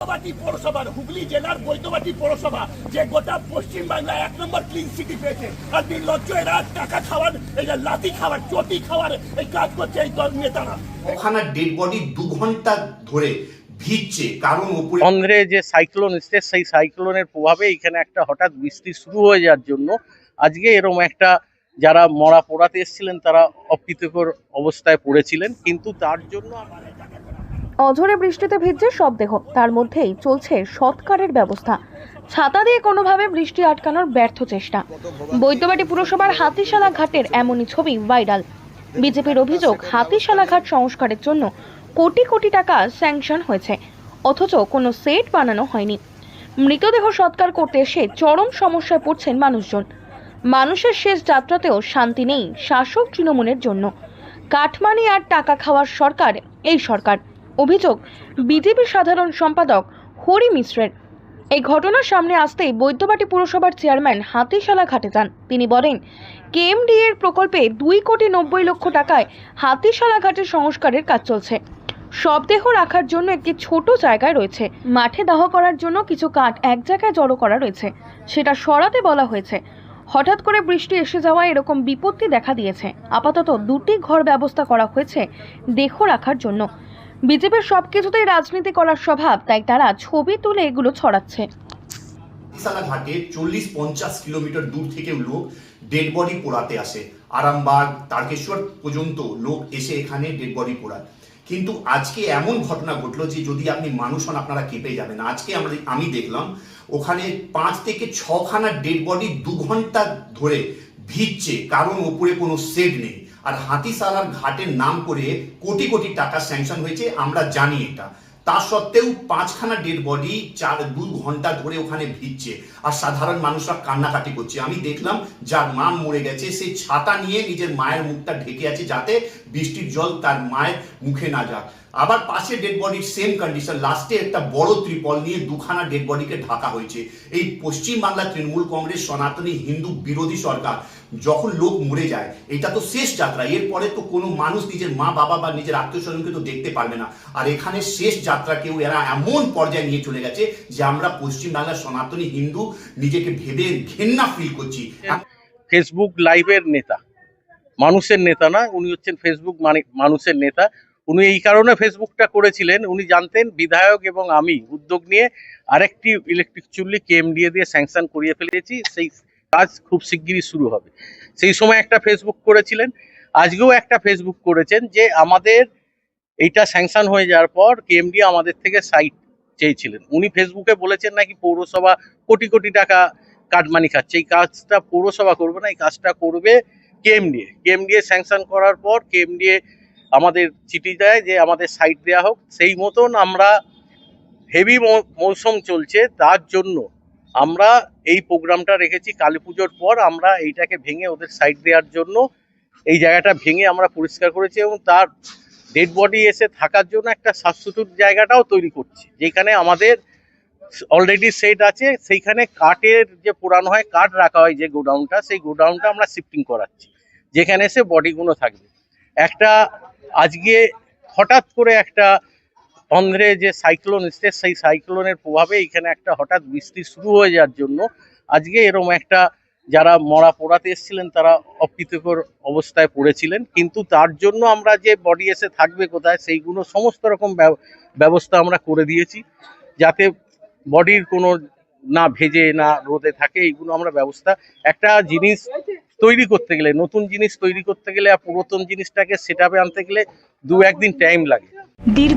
বৈদ্যবাটি পৌরসভার হুগলি জেলার বৈদ্যবাটি পৌরসভা যে গোটা পশ্চিম বাংলায় এক নম্বর ক্লিন সিটি পেয়েছে। আর নির্লজ্জ এরা টাকা খাওয়ার এই যে লাতি খাওয়ার চটি খাওয়ার এই কাজ করছে এই দল নেতারা। ওখানে ডেড বডি দু ঘণ্টা ধরে ভিজছে কারণ উপরে অন্ধ্রে যে সাইক্লোন এসছে সেই সাইক্লোনের প্রভাবে এখানে একটা হঠাৎ বৃষ্টি শুরু হয়ে যাওয়ার জন্য আজকে এরকম একটা যারা মরা পোড়াতে এসেছিলেন তারা অপ্রীতিকর অবস্থায় পড়েছিলেন। কিন্তু তার জন্য আমরা- অঝরে বৃষ্টিতে ভিজছে সব দেহ। তার মধ্যেই চলছে সৎকারের ব্যবস্থা। ছাতা দিয়ে কোনোভাবে বৃষ্টি আটকানোর ব্যর্থ চেষ্টা। বৈদ্যবাটি পুরসভার হাতিশালা ঘাটের এমনই ছবি ভাইরাল। বিজেপির অভিযোগ, হাতিশালা ঘাট সংস্কারের জন্য কোটি কোটি টাকা স্যাংশন হয়েছে। অথচ কোনো সেট বানানো হয়নি। মৃতদেহ সৎকার করতে এসে চরম সমস্যায় পড়ছেন মানুষজন। মানুষের শেষ যাত্রাতেও শান্তি নেই শাসক তৃণমূলের জন্য। কাঠমানি আর টাকা খাওয়ার সরকার, এই সরকার। অভিযোগ, বিজেপি সাধারণ সম্পাদক হরি মিশ্রের। এই ঘটনার সামনে আসতেই বৈদ্যবাটি পুরসভার চেয়ারম্যান হাতিশালা ঘাটে যান। তিনি বলেন, কেএমডি এর প্রকল্পে দুই কোটি নব্বই লক্ষ টাকায় হাতিশালা ঘাটের সংস্কারের কাজ চলছে। শবদেহ রাখার জন্য একটি ছোট জায়গায় রয়েছে। মাঠে দাহ করার জন্য কিছু কাঠ এক জায়গায় জড়ো করা রয়েছে। সেটা সরাতে বলা হয়েছে। হঠাৎ করে বৃষ্টি এসে যাওয়া এরকম বিপত্তি দেখা দিয়েছে। আপাতত দুটি ঘর ব্যবস্থা করা হয়েছে দেহ রাখার জন্য। বিজেপির সব কিছুতেই রাজনীতি করার স্বভাব, তাই তারা ছবি তুলে এগুলো ছড়াচ্ছে। ঘাটে চল্লিশ পঞ্চাশ কিলোমিটার দূর থেকে লোক ডেড বডি পোড়াতে আসে। আরামবাগ, তারকেশ্বর পর্যন্ত লোক এসে এখানে ডেড বডি পোড়ায়। কিন্তু আজকে এমন ঘটনা ঘটলো যে যদি আপনি মানুষ হন আপনারা কেঁপে যাবেন। আজকে আমরা আমি দেখলাম, ওখানে পাঁচ থেকে ছখানা ডেড বডি দু ঘণ্টা ধরে ভিজছে, কারণ ওপরে কোনো শেড নেই। আর হাতিশালার ঘাটের নাম করে কোটি কোটি টাকা স্যাংশন হয়েছে, আমরা জানি এটা। তা সত্ত্বেও পাঁচখানা ডেড বডি চার দু ঘণ্টা ধরে ওখানে ভিজছে আর সাধারণ মানুষরা কান্নাকাটি করছে। আমি দেখলাম যার মা মরে গেছে সেই ছাতা নিয়ে নিজের মায়ের মুখটা ঢেকে আছে যাতে বৃষ্টির জল তার মায়ের মুখে না যাক। আবার পাশে ডেড বডির সেম কন্ডিশন লাস্টে একটা বড় ত্রিপল নিয়ে দুখানা ডেড বডিকে ঢাকা হয়েছে। এই পশ্চিম বাংলা তৃণমূল কংগ্রেস, সনাতনী, হিন্দু, বিরোধী সরকার, যখন লোক মরে যায়, এটা তো শেষ যাত্রা। এরপরে তো কোনো মানুষ নিজের মা, বাবা বা নিজের আত্মীয় স্বজনকে তো দেখতে পারবে না। আর এখানে শেষ যাত্রাকেও এরা এমন পর্যায়ে নিয়ে চলে গেছে যে আমরা পশ্চিম বাংলার সনাতনী, হিন্দু নিজেকে ভেবে ঘেন্না ফিল করছি। ফেসবুক লাইভের নেতা। মানুষের নেতা না, উনি হচ্ছেন ফেসবুক মানে মানুষের নেতা। উনি এই কারণে ফেসবুকটা করেছিলেন, উনি জানতেন বিধায়ক এবং আমি উদ্যোগ নিয়ে আরেকটি ইলেকট্রিক চুল্লি কেএমডিএ দিয়ে স্যাংশন করিয়ে ফেলেছি, সেই কাজ খুব শিগগিরই শুরু হবে। সেই সময় একটা ফেসবুক করেছিলেন, আজকেও একটা ফেসবুক করেছেন যে আমাদের এইটা স্যাংশন হয়ে যাওয়ার পর কেএমডি আমাদের থেকে সাইট চেয়েছিলেন। উনি ফেসবুকে বলেছেন নাকি পৌরসভা কোটি কোটি টাকা কাটমানি খাচ্ছে, এই কাজটা পৌরসভা করবে না, এই কাজটা করবে কেএমডিএ কেএমডিএ স্যাংশন করার পর কেএমডিএ আমাদের চিঠি দেয় যে আমাদের সাইট দেওয়া হোক। সেই মতন আমরা হেভি মৌসুম চলছে, তার জন্য আমরা এই প্রোগ্রামটা রেখেছি কালী পুজোর পর আমরা এইটাকে ভেঙে ওদের সাইড দেওয়ার জন্য এই জায়গাটা ভেঙে আমরা পরিষ্কার করেছি এবং তার ডেড বডি এসে থাকার জন্য একটা সাবস্টিটিউট জায়গাটাও তৈরি করছি, যেখানে আমাদের অলরেডি সেট আছে, সেইখানে কাঠের যে পোড়ানো হয়, কাঠ রাখা হয় যে গোডাউনটা, সেই গোডাউনটা আমরা শিফটিং করাচ্ছি, যেখানে এসে বডিগুলো থাকবে। একটা আজকে হঠাৎ করে একটা অন্ধ্রে যে সাইক্লোন এসছে, সেই সাইক্লোনের প্রভাবে এখানে একটা হঠাৎ বৃষ্টি শুরু হয়ে যাওয়ার জন্য আজকে এরকম একটা যারা মরা পোড়াতে এসেছিলেন, তারা অপ্রীতিকর অবস্থায় পড়েছিলেন। কিন্তু তার জন্য আমরা যে বডি এসে থাকবে কোথায়, সেইগুলো সমস্ত রকম ব্যবস্থা আমরা করে দিয়েছি, যাতে বডির কোনো না ভেজে, না রোদে থাকে, এইগুলো আমরা ব্যবস্থা। একটা জিনিস তৈরি করতে গেলে, নতুন জিনিস তৈরি করতে গেলে আর পুরাতন জিনিসটাকে সেটাপে আনতে গেলে দু একদিন টাইম লাগে। দীর্ঘ